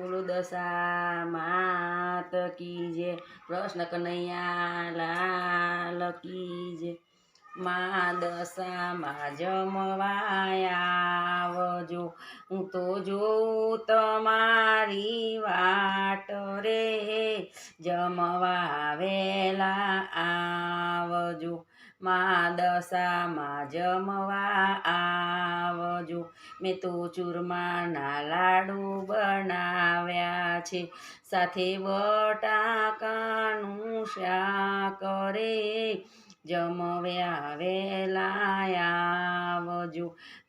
બોલો દશા માત કી જે? કનૈયા લાલ કી જે? મા દશામાં જમવાયા આવજો હું તો જોઉં તમારી વાટ રે. જમવા આવજો. મા દશામાં જમવા આવજો મેં તો ચૂરમાના લાડુ બનાવ્યા છે. સાથે બટાકાનું શાક રે જમવ્યા વેલાયા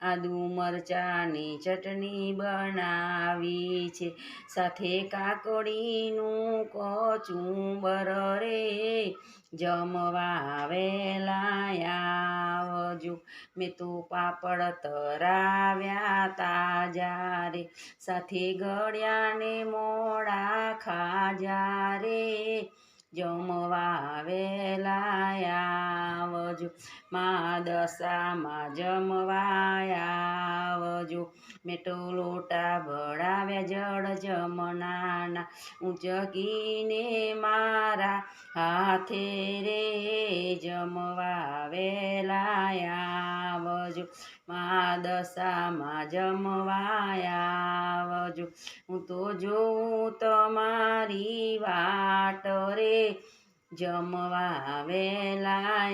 આદુ મરચાની ચટણી બનાવી છે. સાથે કાકડીનું કચુંબર રે જમવા વેલા આવજો મેં તો પાપડ તરાવ્યા તાજા રે. સાથે ગળ્યાને મોડા ખાજા રે. જમવા વેલા આવજો. મા દશામાં જમવા આવજો. મેટો લોટા ભળાવ્યા જળ જમનાના. ઊંચકીને મારા હાથે રે જમવા વેલા આવજો. મા દશામાં જમવા આવજો. હું તો જોઉં તમારી વાટ રે જમવા વેલા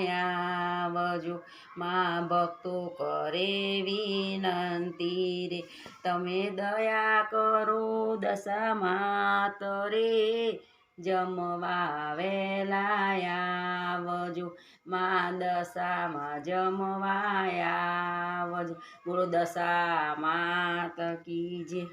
આવજો મા ભક્તો કરે વિનંતી રે. તમે દયા કરો દશા માત જમવા વેલા આવજો. મા દશામાં જમવા આવજો. બોલો દશા માત કી જે